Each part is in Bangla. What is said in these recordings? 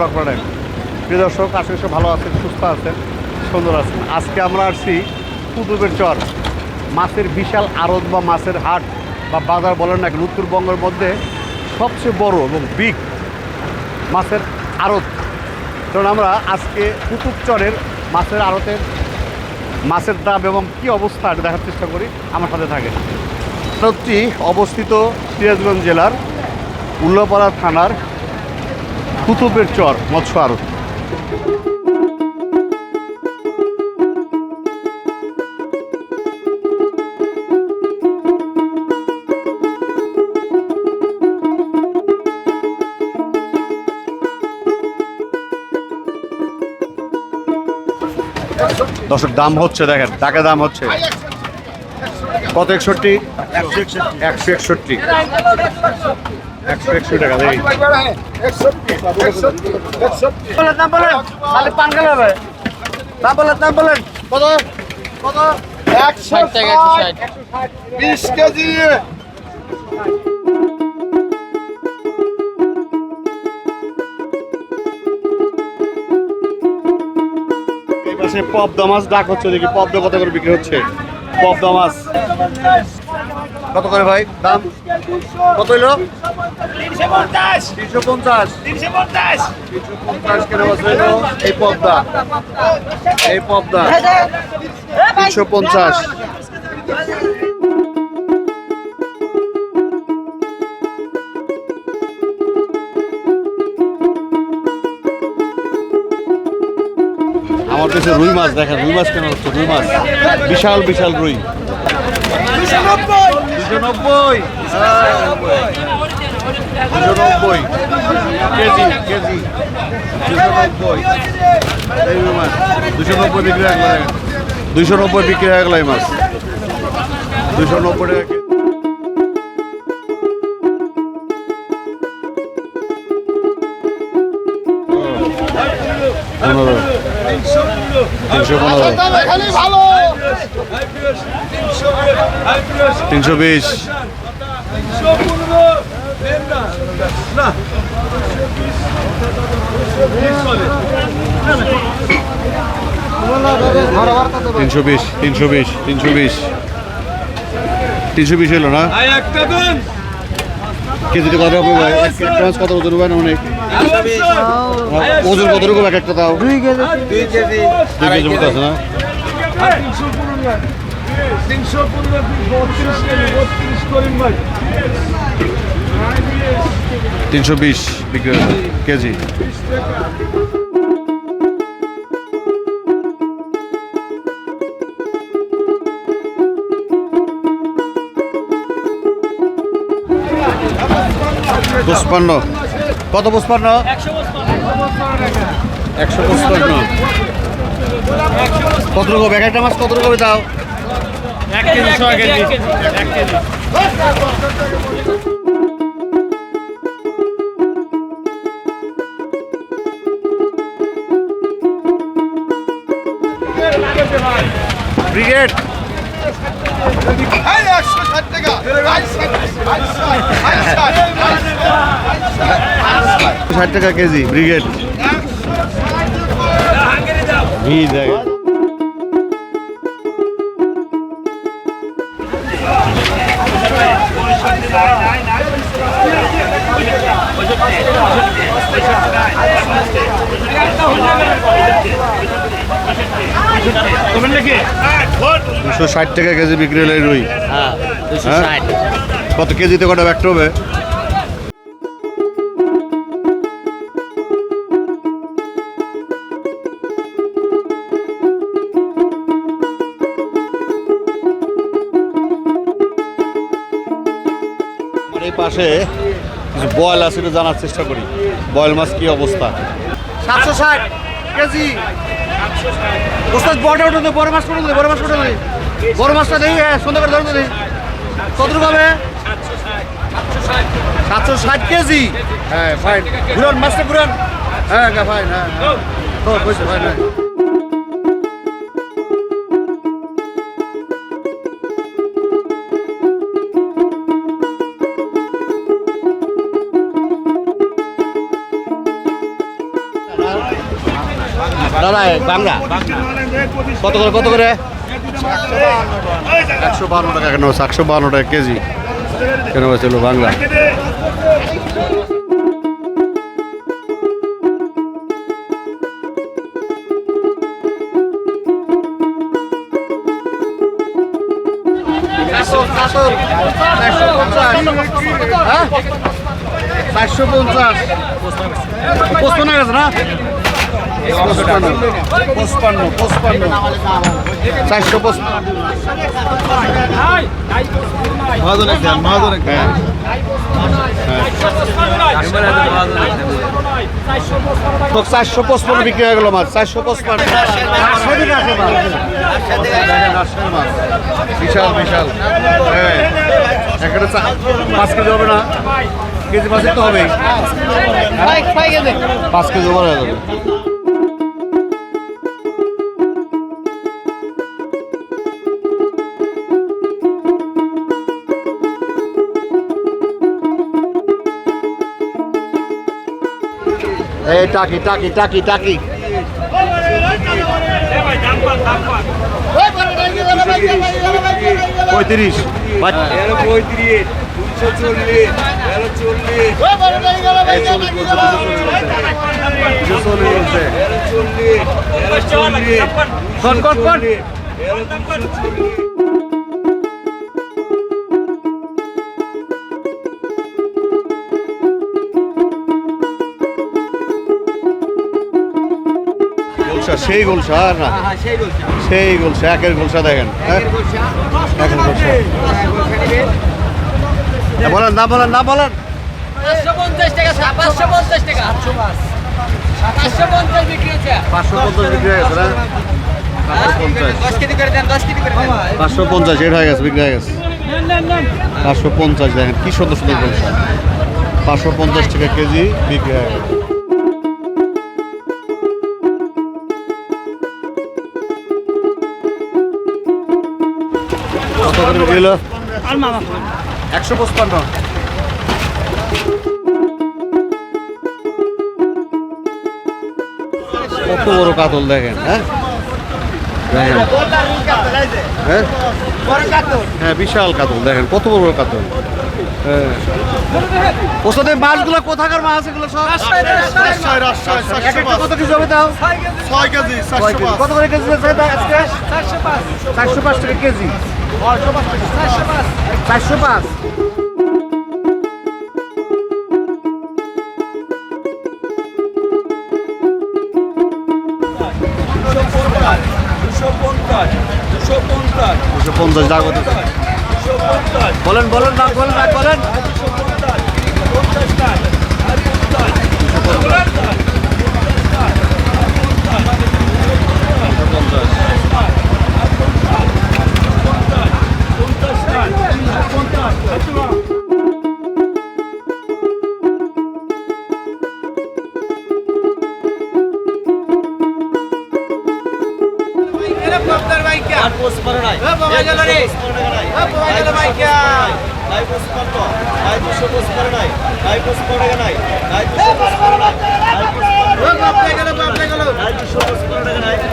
আলাইকুম বিসমুল্লাহ প্রিয় দর্শক, আশা করি ভালো আছেন, সুস্থ আছেন, সুন্দর আছেন। আজকে আমরা আসছি কুতুবের চর। মাছের বিশাল আড়ত বা মাছের হাট বা বাজার বলেন না উত্তরবঙ্গের মধ্যে সবচেয়ে বড় এবং বিগ মাছের আড়ত। কারণ আমরা আজকে কুতুব চরের মাছের আড়তের মাছের দাম এবং কি অবস্থা এটা দেখার চেষ্টা করি। আমার সাথে থাকে আড়তটি অবস্থিত সিরাজগঞ্জ জেলার উল্লাপাড়া থানার কুতুবের চর, মৎস্য আড়ত দর্শক, দাম হচ্ছে দেখেন, টাকা দাম হচ্ছে। কত একষট্টি? একশো একষট্টি। খালি হবে বলেন কেজি পবদা মাছ, ডাক হচ্ছে দেখি পবদা কত করে বিক্রি হচ্ছে? পবদা মাছ। কত করে ভাই? দাম? কত হইল? তিনশো পঞ্চাশ। তিনশো পঞ্চাশ। তিনশো পঞ্চাশ। তিনশো পঞ্চাশ কেনা হইল? এই পবদা এই পবদা তিনশো পঞ্চাশ। আমার কাছে রুই মাছ দেখেন রুই মাছ কেন হচ্ছে? রুই মাছ। বিশাল বিশাল রুই। দুশো নব্বই। দুশো নব্বই। KG KG. দুশো নব্বই। দুশো নব্বই বিক্রি হয়ে গেল। দুশো নব্বই বিক্রি গেল এই মাছ। দুশো নব্বই টাকা তিনশো পনেরো। তিনশো বিশ। তিনশো বিশ তিনশো বিশ তিনশো বিশ। তিনশো বিশ না? কেজিতে কত হবে ভাই মাছ কত ওজন হবে না অনেক ওজন কত রকম এক একটা তাও? দুই কেজি। দুই কেজি দুই কেজি মতো আছে না? তিনশো পনেরো বত্রিশ তিনশো বিশ কেজি পুষ্পান্ন কত পুষ্পান্ন একশো পুষ্পান্ন কত রকম? এক একটা মাছ কত রকম দাও এক কেজি ছয় কেজি এক কেজি। ব্রিগেড। ষাট টাকা। KG brigade. ঘি জায়গা দুশো ষাট টাকা কেজি বিক্রি হলে রুই। হ্যাঁ হ্যাঁ? কত কেজিতে কটা ব্যাক্ট হবে পাশে কিছু বয়েল আছে একটু জানার চেষ্টা করি। বয়েল মাছ কি অবস্থা? সাতশো ষাট কেজি। ওস্তাদ বড়টা উঠে দে, বড় মাছ করে দে বড় মাছ করে দে। বড় মাছটা দেখি হ্যাঁ সুন্দর করে ধরুন দেখি। কতটুকু হবে? সাতশো ষাট কেজি। হ্যাঁ ফাইন ঘুরান মাছটা ঘুরান। হ্যাঁ হ্যাঁ ফাইন হ্যাঁ হ্যাঁ। ফাইন হ্যাঁ। দাদা বাংলা। কত করে কত করে? একশো বান্ন টাকা কেন একশো বান্ন টাকা কেজি কেন হয়েছিল বাংলা? চারশো পঞ্চাশ। পঁচপান্ন গেছে না? পঁচপান্ন পঁচপান্ন। চারশো পঁচপান্ন। হ্যাঁ। চারশো বিক্রি হয়ে গেল মাছ চারশো পঁচপান্ন। বিশাল বিশাল। হ্যাঁ। পাঁচ কেজি হবে না। কেজি পাঁচের তো হবেই। পাঁচ কেজি এই টাকি টাকি টাকি টাকি। পঁয়ত্রিশ। এর পঁয়ত্রিশ। দুশো চল্লিশ চল্লিশ দুশো চল্লিশ গোলসা সেই গোলসা আর না? সেই গোলসা। একের গোলসা দেখেন হ্যাঁ? একের গোলসা। হ্যাঁ, বলেন না বলেন না বলেন। পাঁচশো পঞ্চাশ টাকা পাঁচশো বিক্রি পাঁচশো পঞ্চাশ বিক্রি হয়ে গেছে না? পাঁচশো এটা হয়ে গেছে বিক্রি হয়ে গেছে। পাঁচশো পঞ্চাশ দেখেন কি সুন্দর সুন্দর পাঁচশো পঞ্চাশ টাকা কেজি বিক্রি হয়ে গেছে। কত বিক্রি হলো একশো পঁচপান্ন। কত বড় কাতল দেখেন হ্যাঁ? হ্যাঁ? হ্যাঁ বিশাল কাতল দেখেন কত বড় বড় কাতল। হ্যাঁ। মাছগুলো কোথাকার মাছ এগুলো কত কেজি হবে তাও? ছয় কেজি কয় কত করে কেজি আছে এটা আজকে? চারশো পাঁচ টাকা কেজি। চারশো পাঁচ। দুশো পঞ্চাশ। টাকা কত বলেন বলেন না বলেন না বলেন। পঞ্চাশ টাকা পঞ্চাশ আর পোস্ট করো নাই বাবা গেল রে বাবা গেল ভাইকা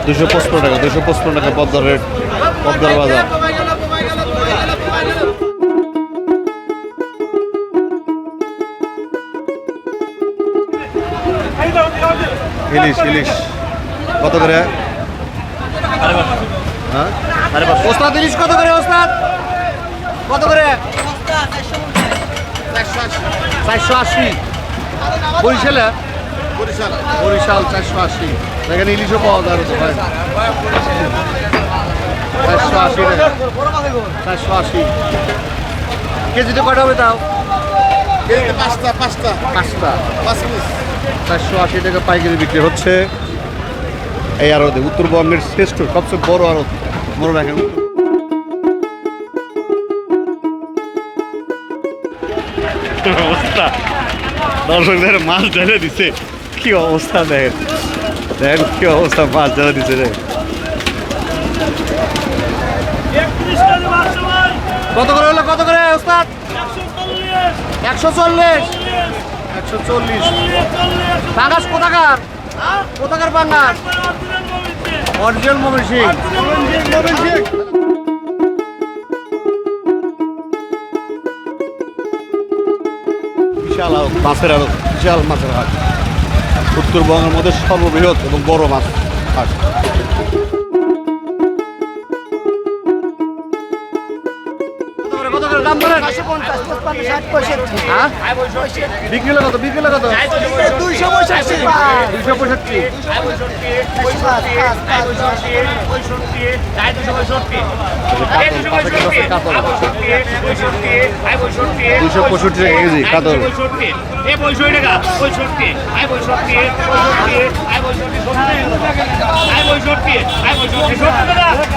দুশো পঁচপন্ন টাকা দুশো পঁচপন্ন টাকা পদ্মার রেট পদ্মার বাজার। ইলিশ ইলিশ। কত করে? হ্যাঁ? ওস্তাদ ইলিশ কত করে ওস্তাদ? কত করে? চারশো আশি। বরিশালে? বরিশাল বরিশাল চারশো আশি। এখানে ইলিশও পাওয়া যায় ভাই। চারশো আশি চারশো আশি। কেজিতে কটা হবে তাও? পাঁচটা পাঁচটা। পাঁচটা। পাঁচ পিস। চারশো আশি টাকা পাইকারি বিক্রি হচ্ছে। এই আড়তে উত্তরবঙ্গের শ্রেষ্ঠ সবচেয়ে বড় আড়ত মনে রাখেন অবস্থা? দর্শকদের মাছ ঢেলে দিছে। কি অবস্থা দেখেন। দেখেন কি অবস্থা মাছ ঢেলে দিছে রে। কত করে হলো কত করে ওস্তাদ? একশো চল্লিশ। একশো চল্লিশ। পাঙাশ কোথাকার? কোথাকার পাঙ্গাস অরিজিনাল মমিন সিং। বিশাল মাছের আড়ত বিশাল মাছের হাট। উত্তরবঙ্গের মধ্যে সর্ববৃহৎ এবং বড় মাছ হাট। বিক্রি কত বিক্রি কত দুইশো পঁচাশি দুইশো পঁয়ষট্টি দুইশো পঁয়ষট্টি টাকা কেজি কাতল সত্তর দাম উঠে গেছে দেখেন কাতলের দাম সত্তর উঠে গেছে সত্তর সত্তর কত টাকা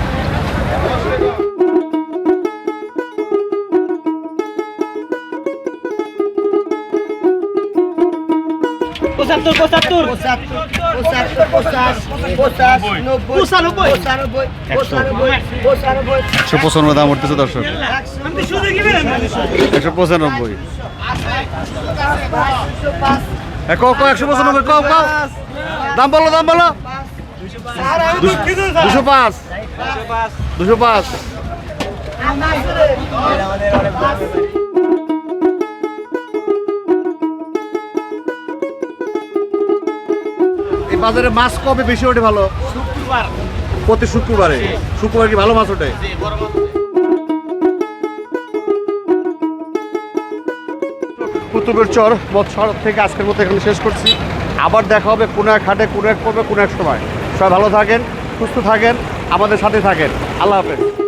পঁচানব্বই পঁচানব্বই। একশো পঁচানব্বই দাম উঠতেছে দর্শক। একশো পঁচানব্বই। একশো পঁচানব্বই দাম বলো দাম বলো। দুশো পাঁচ। দুশো পাঁচ। বাজারে মাছ কবে বেশি ওঠে ভালো? শুক্রবার। প্রতি শুক্রবারে। শুক্রবার কি ভালো মাছ ওঠে? কুতুবের চর মৎস্য থেকে আজকের মতো এখানে শেষ করছি। আবার দেখা হবে কোনো এক হাটে কোনো এক পর্বে কোনো এক সময়। সবাই ভালো থাকেন সুস্থ থাকেন আমাদের সাথে থাকেন। আল্লাহ হাফেজ।